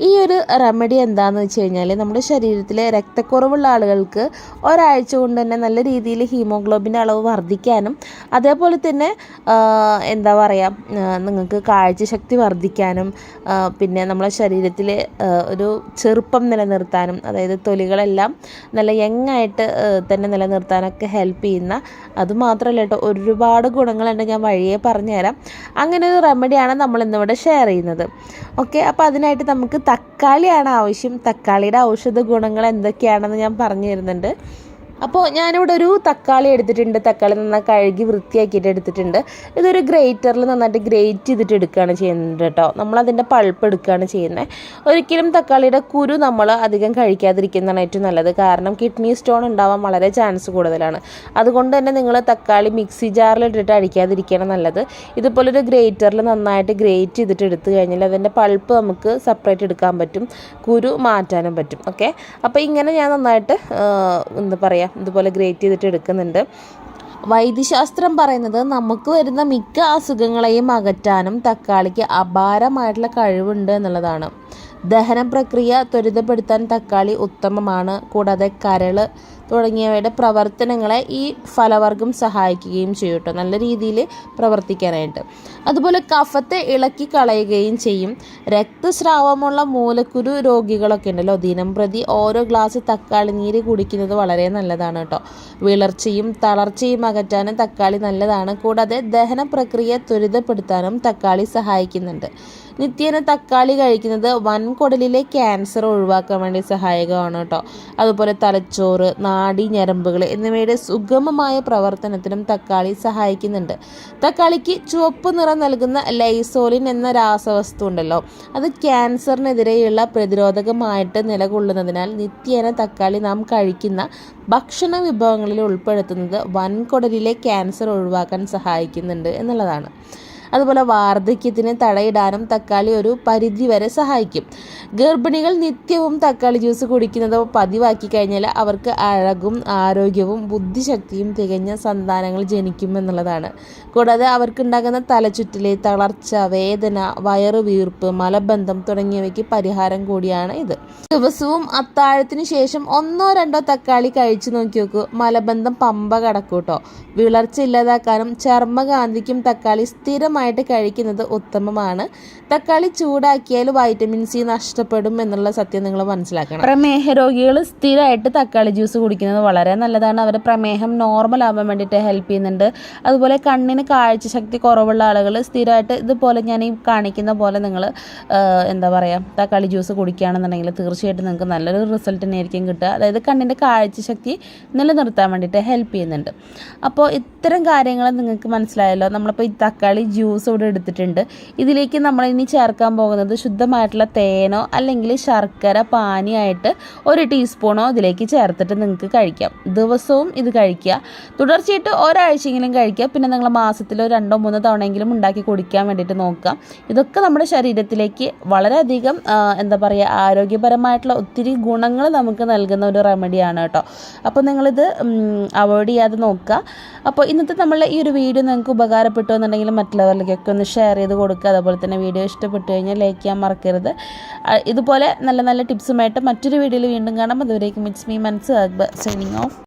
ഈ ഒരു റെമഡി എന്താണെന്ന് വെച്ച് കഴിഞ്ഞാൽ നമ്മുടെ ശരീരത്തിലെ രക്തക്കുറവുള്ള ആളുകൾക്ക് ഒരാഴ്ച കൊണ്ട് തന്നെ നല്ല രീതിയിൽ ഹീമോഗ്ലോബിന്റെ അളവ് വർദ്ധിക്കാനും അതേപോലെ തന്നെ എന്താ പറയുക നിങ്ങൾക്ക് കാഴ്ചശക്തി വർദ്ധിക്കാനും പിന്നെ നമ്മുടെ ശരീരത്തിൽ ഒരു ചെറുപ്പം നിലനിർത്താനും അതായത് തൊലികളെല്ലാം നല്ല യങ്ങായിട്ട് തന്നെ നിലനിർത്താനൊക്കെ ഹെൽപ്പ് ചെയ്യുന്ന അതുമാത്രമല്ല കേട്ടോ ഒരുപാട് ഗുണങ്ങളുണ്ട് ഞാൻ വഴിയെ പറഞ്ഞുതരാം. അങ്ങനെ ഒരു റെമഡിയാണ് നമ്മൾ ഇന്നിവിടെ ഷെയർ ചെയ്യുന്നത്. ഓക്കെ അപ്പോൾ അതിനായിട്ട് നമുക്ക് തക്കാളിയാണ് ആവശ്യം. തക്കാളിയുടെ ഔഷധ ഗുണങ്ങൾ എന്തൊക്കെയാണെന്ന് ഞാൻ പറഞ്ഞു തരുന്നുണ്ട്. അപ്പോൾ ഞാനിവിടെ ഒരു തക്കാളി എടുത്തിട്ടുണ്ട്. തക്കാളി നന്നായി കഴുകി വൃത്തിയാക്കിയിട്ട് എടുത്തിട്ടുണ്ട്. ഇതൊരു ഗ്രേറ്ററിൽ നന്നായിട്ട് ഗ്രേറ്റ് ചെയ്തിട്ട് എടുക്കുകയാണ് ചെയ്യുന്നത് കേട്ടോ. നമ്മളതിന്റെ പൾപ്പ് എടുക്കുകയാണ് ചെയ്യുന്നത്. ഒരിക്കലും തക്കാളിയുടെ കുരു നമ്മൾ അധികം കഴിക്കാതിരിക്കുന്നതാണ് ഏറ്റവും നല്ലത്. കാരണം കിഡ്നി സ്റ്റോൺ ഉണ്ടാവാൻ വളരെ ചാൻസ് കൂടുതലാണ്. അതുകൊണ്ട് തന്നെ നിങ്ങൾ തക്കാളി മിക്സി ജാറിൽ ഇട്ടിട്ട് അടിക്കാതിരിക്കുകയാണ് നല്ലത്. ഇതുപോലൊരു ഗ്രേറ്ററിൽ നന്നായിട്ട് ഗ്രേറ്റ് ചെയ്തിട്ട് എടുത്തു കഴിഞ്ഞാൽ അതിന്റെ പൾപ്പ് നമുക്ക് സെപ്പറേറ്റ് എടുക്കാൻ പറ്റും. കുരു മാറ്റാനും പറ്റും. ഓക്കെ? അപ്പോൾ ഇങ്ങനെ ഞാൻ നന്നായിട്ട് എന്താ പറയുക ഇതുപോലെ ഗ്രേറ്റ് ചെയ്തിട്ട് എടുക്കുന്നുണ്ട്. വൈദ്യശാസ്ത്രം പറയുന്നത് നമുക്ക് വരുന്ന മിക്ക അസുഖങ്ങളെയും അകറ്റാനും തക്കാളിക്ക് അപാരമായിട്ടുള്ള കഴിവുണ്ട് എന്നുള്ളതാണ്. ദഹന പ്രക്രിയ ത്വരിതപ്പെടുത്താൻ തക്കാളി ഉത്തമമാണ്. കൂടാതെ കരൾ തുടങ്ങിയവയുടെ പ്രവർത്തനങ്ങളെ ഈ ഫലവർഗം സഹായിക്കുകയും ചെയ്യും നല്ല രീതിയിൽ പ്രവർത്തിക്കാനായിട്ട്. അതുപോലെ കഫത്തെ ഇളക്കി കളയുകയും ചെയ്യും. രക്തസ്രാവമുള്ള മൂലക്കുരു രോഗികളൊക്കെ ഉണ്ടല്ലോ. ദിനം പ്രതി ഓരോ ഗ്ലാസ് തക്കാളി നീര് കുടിക്കുന്നത് വളരെ നല്ലതാണ് കേട്ടോ വിളർച്ചയും തളർച്ചയും അകറ്റാനും തക്കാളി നല്ലതാണ്. കൂടാതെ ദഹന പ്രക്രിയ ത്വരിതപ്പെടുത്താനും തക്കാളി സഹായിക്കുന്നുണ്ട്. നിത്യേന തക്കാളി കഴിക്കുന്നത് വൻകുടലിലെ ക്യാൻസർ ഒഴിവാക്കാൻ വേണ്ടി സഹായകമാണ് കേട്ടോ. അതുപോലെ തലച്ചോറ് നാഡി ഞരമ്പുകൾ എന്നിവയുടെ സുഗമമായ പ്രവർത്തനത്തിനും തക്കാളി സഹായിക്കുന്നുണ്ട്. തക്കാളിക്ക് ചുവപ്പ് നിറം നൽകുന്ന ലൈസോലിൻ എന്ന രാസവസ്തു ഉണ്ടല്ലോ. അത് ക്യാൻസറിനെതിരെയുള്ള പ്രതിരോധകമായിട്ട് നിലകൊള്ളുന്നതിനാൽ നിത്യേന തക്കാളി നാം കഴിക്കുന്ന ഭക്ഷണ വിഭവങ്ങളിൽ ഉൾപ്പെടുത്തുന്നത് വൻകുടലിലെ ക്യാൻസർ ഒഴിവാക്കാൻ സഹായിക്കുന്നുണ്ട് എന്നുള്ളതാണ്. അതുപോലെ വാർദ്ധക്യത്തിന് തടയിടാനും തക്കാളി ഒരു പരിധി വരെ സഹായിക്കും. ഗർഭിണികൾ നിത്യവും തക്കാളി ജ്യൂസ് കുടിക്കുന്നത് പതിവാക്കി കഴിഞ്ഞാൽ അവർക്ക് അഴകും ആരോഗ്യവും ബുദ്ധിശക്തിയും തികഞ്ഞ സന്താനങ്ങൾ ജനിക്കും എന്നുള്ളതാണ്. കൂടാതെ അവർക്കുണ്ടാകുന്ന തലചുറ്റിലെ തളർച്ച വേദന വയറുവീർപ്പ് മലബന്ധം തുടങ്ങിയവയ്ക്ക് പരിഹാരം കൂടിയാണ് ഇത്. ദിവസവും അത്താഴത്തിന് ശേഷം ഒന്നോ രണ്ടോ തക്കാളി കഴിച്ചു നോക്കി നോക്കൂ. മലബന്ധം പമ്പ കടക്കൂട്ടോ. വിളർച്ച ഇല്ലാതാക്കാനും ചർമ്മകാന്തിക്കും തക്കാളി സ്ഥിരമായിട്ട് കഴിക്കുന്നത് ഉത്തമമാണ്. തക്കാളി ചൂടാക്കിയാൽ വൈറ്റമിൻ സി നഷ്ടപ്പെടും എന്നുള്ള സത്യം നിങ്ങൾ മനസ്സിലാക്കണം. പ്രമേഹ രോഗികൾ സ്ഥിരമായിട്ട് തക്കാളി ജ്യൂസ് കുടിക്കുന്നത് വളരെ നല്ലതാണ്. അവരുടെ പ്രമേഹം നോർമൽ ആവാൻ വേണ്ടിയിട്ട് ഹെൽപ്പ് ചെയ്യുന്നുണ്ട്. അതുപോലെ കണ്ണിന് കാഴ്ചശക്തി കുറവുള്ള ആളുകൾ സ്ഥിരമായിട്ട് ഇതുപോലെ ഞാൻ ഈ കാണിക്കുന്ന പോലെ നിങ്ങൾ എന്താ പറയുക തക്കാളി ജ്യൂസ് കുടിക്കുകയാണെന്നുണ്ടെങ്കിൽ തീർച്ചയായിട്ടും നിങ്ങൾക്ക് നല്ലൊരു റിസൾട്ട് തന്നെയായിരിക്കും കിട്ടുക. അതായത് കണ്ണിന്റെ കാഴ്ചശക്തി നിലനിർത്താൻ വേണ്ടിയിട്ട് ഹെൽപ്പ് ചെയ്യുന്നുണ്ട്. അപ്പോൾ ഇത്തരം കാര്യങ്ങൾ നിങ്ങൾക്ക് മനസ്സിലായല്ലോ. നമ്മളിപ്പോൾ ഈ തക്കാളി ജ്യൂസ് ഇവിടെ എടുത്തിട്ടുണ്ട്. ഇതിലേക്ക് നമ്മൾ ഇനി ചേർക്കാൻ പോകുന്നത് ശുദ്ധമായിട്ടുള്ള തേനോ അല്ലെങ്കിൽ ശർക്കര പാനിയായിട്ട് ഒരു ടീസ്പൂണോ ഇതിലേക്ക് ചേർത്തിട്ട് നിങ്ങൾക്ക് കഴിക്കാം. ദിവസവും ഇത് കഴിക്കുക. തുടർച്ചയായിട്ട് ഒരാഴ്ചയെങ്കിലും കഴിക്കുക. പിന്നെ നിങ്ങൾ മാസത്തിലോ രണ്ടോ മൂന്നോ തവണയെങ്കിലും ഉണ്ടാക്കി കുടിക്കാൻ വേണ്ടിയിട്ട് നോക്കുക. ഇതൊക്കെ നമ്മുടെ ശരീരത്തിലേക്ക് വളരെയധികം എന്താ പറയുക ആരോഗ്യപരമായിട്ടുള്ള ഒത്തിരി ഗുണങ്ങൾ നമുക്ക് നൽകുന്ന ഒരു റെമഡിയാണ് കേട്ടോ. അപ്പോൾ നിങ്ങളിത് അവോയ്ഡ് ചെയ്യാതെ നോക്കുക. അപ്പോൾ ഇന്നത്തെ നമ്മളെ ഈ ഒരു വീഡിയോ നിങ്ങൾക്ക് ഉപകാരപ്പെട്ടു എന്നുണ്ടെങ്കിൽ മറ്റുള്ളവരിലേക്കൊക്കെ ഒന്ന് ഷെയർ ചെയ്ത് കൊടുക്കുക. അതുപോലെ തന്നെ വീഡിയോ ഇഷ്ടപ്പെട്ടു കഴിഞ്ഞാൽ ലൈക്ക് ചെയ്യാൻ മറക്കരുത്. ഇതുപോലെ നല്ല നല്ല ടിപ്സുമായിട്ട് മറ്റൊരു വീഡിയോയിൽ വീണ്ടും കാണാം. അതുവരേക്കും ഇറ്റ്സ് മീ മനസ്സ് അക്ബർ സൈനിങ് ഓഫ്